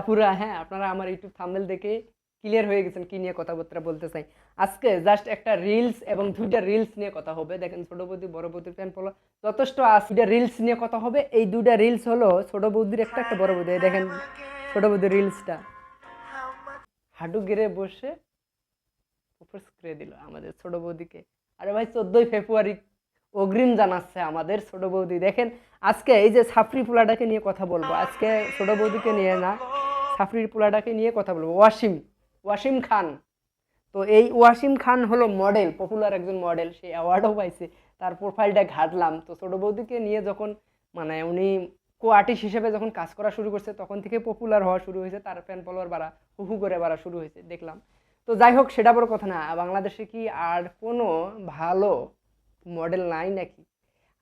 আপুরা হ্যাঁ আপনারা আমার ইউটিউব থাম্বনেল দেখে ক্লিয়ার হয়ে গেছেন কি নিয়ে কথাবার্তা বলতে চাই। আজকে জাস্ট একটা রিলস এবং দুইটা রিলস নিয়ে কথা হবে। দেখেন, ছোট বৌদি, বড় বৌদির ফ্যান ফলো যথেষ্ট আছে। দুইটা রিলস নিয়ে কথা হবে। এই দুইটা রিলস হলো ছোট বৌদির একটা একটা বড় বৌদি। দেখেন, ছোট বৌদির রিলসটা হাঁটু গেড়ে বসে প্রপোজ করে দিল আমাদের ছোট বৌদিকে। আরে ভাই, চোদ্দোই ফেব্রুয়ারি অগ্রিম জানাচ্ছে আমাদের ছোট বৌদি। দেখেন, আজকে এই যে সাফরি পোলাটাকে নিয়ে কথা বলব। আজকে ছোট বৌদিকে নিয়ে না সাফরির পোলাটাকে নিয়ে কথা বলব। ওয়াসিম ওয়াসিম খান। তো এই ওয়াসিম খান হলো মডেল পপুলার একজন মডেল সে অ্যাওয়ার্ডও পাইছে, তার প্রোফাইলটা ঘাটলাম। তো ছোট বৌদিকে নিয়ে যখন মানে উনি কো আর্টিস্ট হিসেবে যখন কাজ করা শুরু করছে, তখন থেকে পপুলার হওয়া শুরু হয়েছে, তার ফ্যান ফলোয়ার বাড়া হু হু করে বাড়া শুরু হয়েছে, দেখলাম। তো যাই হোক, সেটা বড় কথা না, বাংলাদেশে কি আর কোনো ভালো মডেল নাই নাকি?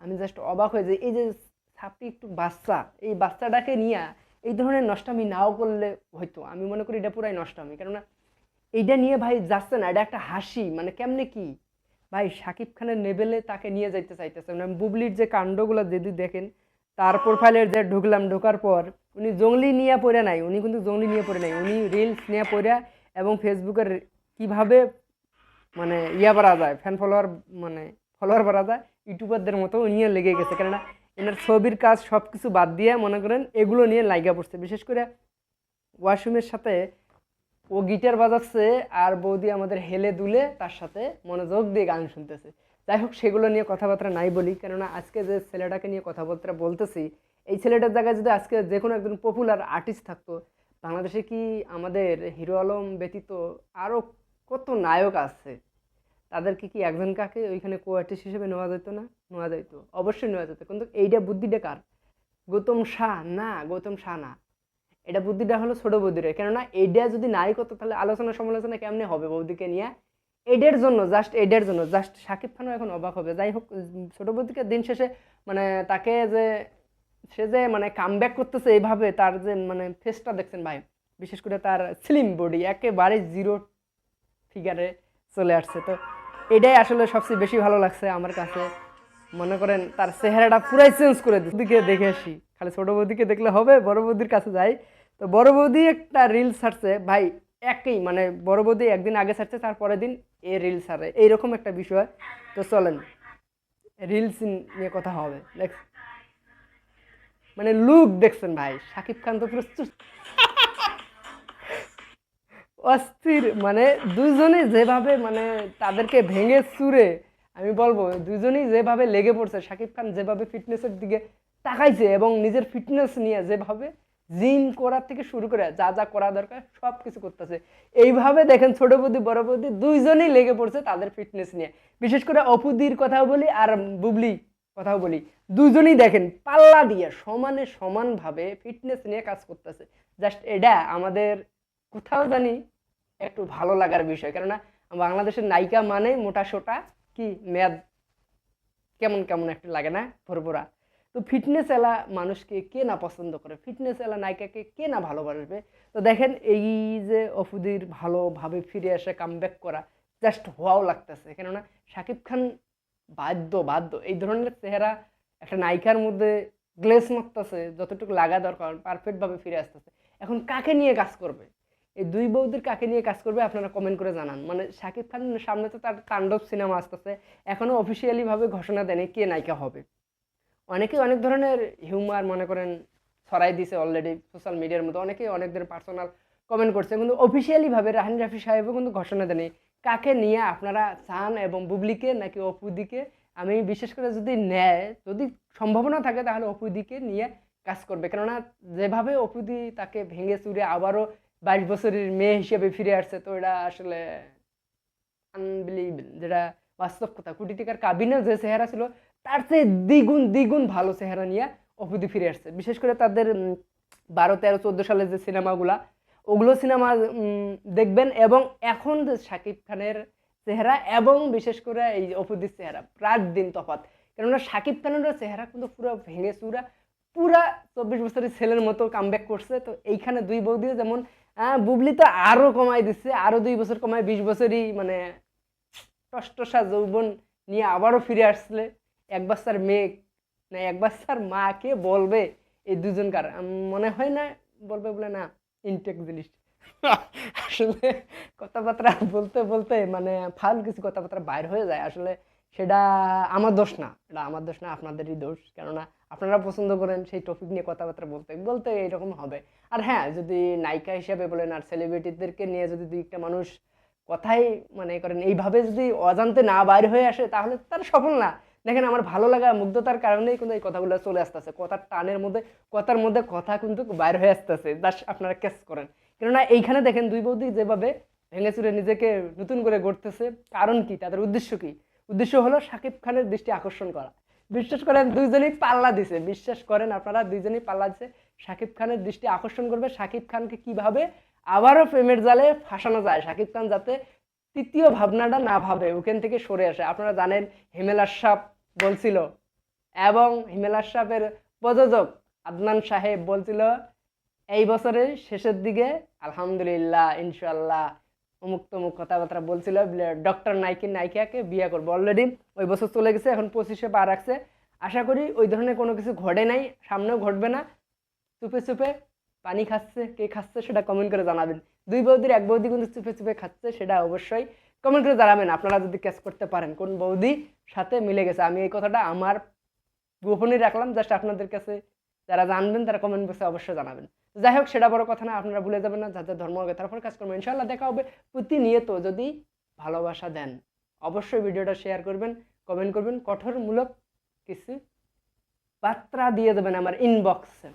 আমি জাস্ট অবাক হয়ে যাই এই যে ছাপটি একটু বাচ্চা, এই বাচ্চাটাকে নিয়ে এই ধরনের নষ্টামি নাও করলে হয়তো, আমি মনে করি এটা পুরাই নষ্টামি। কেননা এইটা নিয়ে ভাই যাচ্ছে না, এটা একটা হাসি মানে কেমনে কি? ভাই শাকিব খানের লেভেলে তাকে নিয়ে যাইতে চাইতেছে। মানে বুবলির যে কাণ্ডগুলো যদি দেখেন, তার প্রোফাইলের যে ঢুকলাম, ঢোকার পর উনি জঙ্গলি নিয়ে পড়ে নাই, উনি কিন্তু জঙ্গলি নিয়ে পড়ে নাই, উনি রিলস নিয়ে পড়ে এবং ফেসবুকের কীভাবে মানে ইয়া বাড়া যায় ফ্যান ফলোয়ার মানে ফলোয়ার বাড়া যায় ইউটিউবারদের মতো নিয়ে লেগে গেছে। কেননা এনার ছবির কাজ সব কিছু বাদ দিয়ে মনে করেন এগুলো নিয়ে লাইগা পড়ছে। বিশেষ করে ওয়াশরুমের সাথে ও গিটার বাজাচ্ছে আর বৌদি আমাদের হেলে দুলে তার সাথে মনোযোগ দিয়ে গান শুনতেছে। যাই হোক, সেগুলো নিয়ে কথাবার্তা নাই বলি, কেননা আজকে যে ছেলেটাকে নিয়ে কথাবার্তা বলতেছি, এই ছেলেটার জায়গায় যদি আজকে যে কোনো একজন পপুলার আর্টিস্ট থাকতো, বাংলাদেশে কি আমাদের হিরো আলম ব্যতীত আরও কত নায়ক আছে? তাদেরকে কি একজন কাকে ওইখানে কো আর্টিস্ট হিসেবে নেওয়া যেত না? নেওয়া যেত অবশ্যই নেওয়া যেত। কিন্তু এইটা বুদ্ধিটা কার? গৌতম শাহ? না, গৌতম শাহ না। এটা বুদ্ধিটা হলো ছোট বৌদির। কেননা এইটা যদি নাই করতো, তাহলে আলোচনা সমালোচনা কেমনে হবে বৌদিকে নিয়ে? এডের জন্য জাস্ট এডের জন্য। জাস্ট সাকিব খানও এখন অবাক হবে। যাই হোক, ছোট বৌদিকে দিন শেষে মানে তাকে যে, সে যে মানে কাম ব্যাক করতেছে এইভাবে, তার যে মানে ফেসটা দেখছেন ভাই, বিশেষ করে তার স্লিম বডি একেবারে জিরো ফিগারে চলে আসছে। তো এটাই আসলে সবচেয়ে বেশি ভালো লাগছে আমার কাছে। মনে করেন তার চেহারাটা পুরাই চেঞ্জ করে দিকে দেখে আসি। খালি ছোট বৌদিকে দেখলে হবে, বড় বৌদির কাছে যাই। তো বড় বৌদি একটা রিল ছাড়ছে। ভাই, একই মানে বড় বৌদি একদিন আগে ছাড়ছে তার পরের দিন এ রিল ছাড়ে। এইরকম একটা বিষয়। তো চলেন রিলস নিয়ে কথা হবে। দেখ মানে লুক দেখছেন ভাই, শাকিব খান তো পুরো চুস- অস্থির মানে দুইজনে যেভাবে মানে তাদেরকে ভেঙে চুরে আমি বলব, দুজনেই যেভাবে লেগে পড়ছে, শাকিব খান যেভাবে ফিটনেসের দিকে তাকাইছে এবং নিজের ফিটনেস নিয়ে যেভাবে জিম করার থেকে শুরু করে যা যা করা দরকার সব কিছু করতেছে। এইভাবে দেখেন ছোট বৌদি, বড় বৌদি, দুইজনেই লেগে পড়ছে তাদের ফিটনেস নিয়ে। বিশেষ করে অপুদির কথাও বলি আর বুবলি কথাও বলি। দুজনেই দেখেন পাল্লা দিয়ে সমানে সমানভাবে ফিটনেস নিয়ে কাজ করতেছে। জাস্ট এটা আমাদের কোথাও জানি একটু ভালো লাগার বিষয়। কেননা বাংলাদেশের নায়িকা মানে মোটা সোটা কি মেয়াদ কেমন কেমন একটু লাগে না? ভরভরা। তো ফিটনেস এলা মানুষকে কে না পছন্দ করে? ফিটনেস এলা নায়িকাকে কে না ভালোবাসবে? তো দেখেন এই যে অফুদির ভালোভাবে ফিরে এসে কামব্যাক করা জাস্ট হওয়াও লাগতেছে। কেননা শাকিব খান বাধ্য বাধ্য। এই ধরনের চেহারা একটা নায়িকার মধ্যে গ্লেস মারতেছে, যতটুকু লাগা দরকার পারফেক্টভাবে ফিরে আসতেছে। এখন কাকে নিয়ে কাজ করবে? এই দুই বৌদির কাকে নিয়ে কাজ করবে আপনারা কমেন্ট করে জানান। মানে শাকিব খান সামনে তো তার তাণ্ডব সিনেমা আসতেছে। এখনও অফিসিয়ালিভাবে ঘোষণা দেয়নি কে নায়িকা হবে। অনেকেই অনেক ধরনের হিউমার মনে করেন ছড়াই দিছে অলরেডি সোশ্যাল মিডিয়ার মধ্যে। অনেকেই অনেক ধরনের পার্সোনাল কমেন্ট করছে। কিন্তু অফিসিয়ালিভাবে রাহান রাফি সাহেবও কিন্তু ঘোষণা দেয়নি। কাকে নিয়ে আপনারা চান এবং বুবলিকে নাকি অপুদিকে? আমি বিশেষ করে যদি নেয়, যদি সম্ভাবনা থাকে তাহলে অপুদিকে নিয়ে কাজ করবে। কেননা যেভাবে অপুদি তাকে ভেঙে চুরে আবারও বাইশ বছরের মেয়ে হিসেবে ফিরে আসছে তো এটা আসলে আনবিলিভেবল যেটা বাস্তব কথা। কোটি টাকার কাবিনে যে চেহারা ছিল, তার চেয়ে দ্বিগুণ দ্বিগুণ ভালো চেহারা নিয়ে অপুদি ফিরে আসছে। বিশেষ করে তাদের বারো, তেরো, চোদ্দ সালের যে সিনেমাগুলা, ওগুলো সিনেমা দেখবেন এবং এখন যে শাকিব খানের চেহারা এবং বিশেষ করে এই অপুদির চেহারা রাত দিন তফাৎ। কেননা শাকিব খানের চেহারা কিন্তু পুরো ভেঙে চুরা, পুরা চব্বিশ বছরের ছেলের মতো কামব্যাক করছে। তো এইখানে দুই বৌদিও যেমন আহ, বুবলি তো আরও কমাই দিচ্ছে আরও দুই বছর কমায় বিশ বছরই মানে টসটসা যৌবন নিয়ে আবারও ফিরে আসলে। এক বাচ্চার মেয়ে না এক বাচ্চার মাকে বলবে এই দুজনকার মনে হয় না বলবে বলে না ইনটেক জিনিস। আসলে কথাবার্তা বলতে বলতে মানে ফাল কিছু কথাবার্তা বাইর হয়ে যায়। আসলে সেটা আমার দোষ না, এটা আমার দোষ না, আপনাদেরই দোষ। কেননা আপনারা পছন্দ করেন সেই টপিক নিয়ে কথাবার্তা বলতে বলতে এরকম হবে। আর হ্যাঁ যদি নায়িকা হিসেবে বলেন আর সেলিব্রিটিদেরকে নিয়ে যদি দুই একটা মানুষ কথাই মানে করেন, এইভাবে যদি অজান্তে না বাইর হয়ে আসে, তাহলে তার সফল না। দেখেন আমার ভালো লাগা মুগ্ধতার কারণেই কিন্তু এই কথাগুলো চলে আসতেছে। কথার টানের মধ্যে, কথার মধ্যে কথা কিন্তু বাইর হয়ে আসতেছে। জাস্ট আপনারা ক্যাচ করেন। কেননা এইখানে দেখেন দুই বৌদি যেভাবে ভেঙে চুরে নিজেকে নতুন করে গড়তেছে, কারণ কি? তাদের উদ্দেশ্য কি? উদ্দেশ্য হলো শাকিব খানের দৃষ্টি আকর্ষণ করা। বিশ্বাস করেন দুইজনেই পাল্লা দিছে। বিশ্বাস করেন আপনারা, দুইজনেই পাল্লা দিছে। শাকিব খানের দৃষ্টি আকর্ষণ করবে। শাকিব খানকে কীভাবে আবারও প্রেমের জালে ফাঁসানো যায়? শাকিব খান যাতে তৃতীয় ভাবনাটা না ভাবে, ওখান থেকে সরে আসে। আপনারা জানেন, হিমেল আশরাফ বলছিল, এবং হিমেল আশরাফের প্রযোজক আদনান সাহেব বলছিল, এই বছরের শেষের দিকে আলহামদুলিল্লাহ ইনশাল্লাহ অমুক তমুক কথাবার্তা বলছিল ডক্টর নাইকি নাইকিয়াকে বিয়ে করব অলরেডি ওই বছর চলে গেছে, এখন পঁচিশে পা রাখছে। আশা করি ওই ধরনের কোনো কিছু ঘটে নাই, সামনেও ঘটবে না। চুপে চুপে পানি খাচ্ছে, কে খাচ্ছে সেটা কমেন্ট করে জানাবেন। দুই বৌদির এক বৌদি কিন্তু চুপে চুপে খাচ্ছে, সেটা অবশ্যই কমেন্ট করে জানাবেন। আপনারা যদি ক্যাচ করতে পারেন কোন বৌদি সাথে মিলে গেছে। আমি এই কথাটা আমার গোপনই রাখলাম জাস্ট আপনাদের কাছে যারা জানবেন তারা কমেন্ট বক্সে অবশ্যই জানাবেন। যাই হোক সেটা বড় কথা না, আপনারা ভুলে যাবেন না যাদের ধর্ম হবে তারপর কাজ করবেন। ইনশাল্লাহ দেখা হবে প্রতিনিয়ত। যদি ভালোবাসা দেন, অবশ্যই ভিডিওটা শেয়ার করবেন কমেন্ট করবেন, কঠোরমূলক কিছু বার্তা দিয়ে দেবেন আমার ইনবক্সে